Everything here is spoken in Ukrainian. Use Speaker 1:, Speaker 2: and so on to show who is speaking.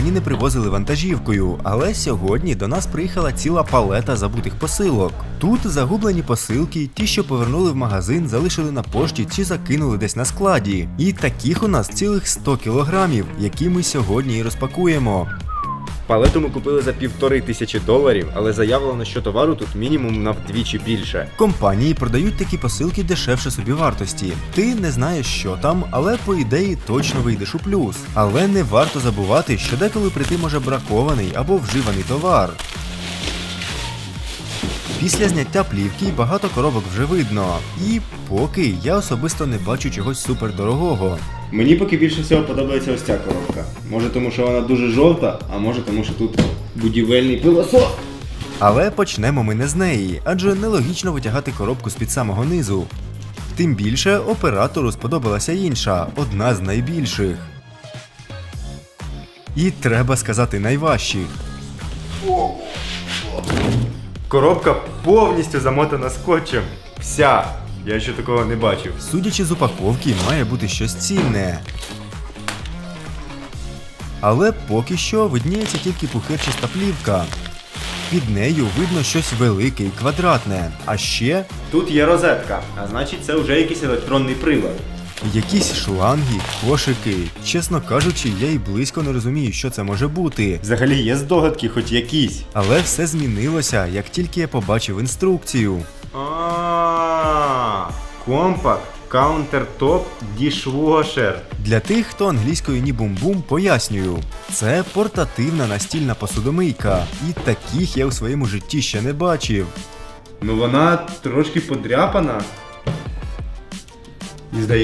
Speaker 1: мені не привозили вантажівкою, але сьогодні до нас приїхала ціла палета забутих посилок. Тут загублені посилки, ті, що повернули в магазин, залишили на пошті чи закинули десь на складі. І таких у нас цілих 100 кілограмів, які ми сьогодні і розпакуємо.
Speaker 2: Палету ми купили за півтори тисячі доларів, але заявлено, що товару тут мінімум на вдвічі більше.
Speaker 1: Компанії продають такі посилки дешевше собівартості. Ти не знаєш, що там, але по ідеї точно вийдеш у плюс. Але не варто забувати, що деколи прийти може бракований або вживаний товар. Після зняття плівки багато коробок вже видно. І поки я особисто не бачу чогось супердорогого.
Speaker 2: Мені поки більше всього подобається ось ця коробка. Може тому, що вона дуже жовта, а може тому, що тут будівельний пилосос.
Speaker 1: Але почнемо ми не з неї, адже нелогічно витягати коробку з-під самого низу. Тим більше оператору сподобалася інша, одна з найбільших. І треба сказати найважчих.
Speaker 2: Коробка повністю замотана скотчем. Вся. Я ще такого не бачив.
Speaker 1: Судячи з упаковки, має бути щось цінне. Але поки що видніється тільки пухирчаста плівка. Під нею видно щось велике і квадратне, а ще
Speaker 2: Тут є розетка, а значить це вже якийсь електронний прилад.
Speaker 1: Якісь шланги, кошики. Чесно кажучи, я й близько не розумію, що це може бути.
Speaker 2: Взагалі є здогадки, хоч якісь.
Speaker 1: Але все змінилося, як тільки я побачив інструкцію.
Speaker 2: А, компакт, каунтертоп, дішвошер.
Speaker 1: Для тих, хто англійською ні бум-бум, пояснюю. Це портативна настільна посудомийка, і таких я у своєму житті ще не бачив.
Speaker 2: Ну вона трошки подряпана. І здається.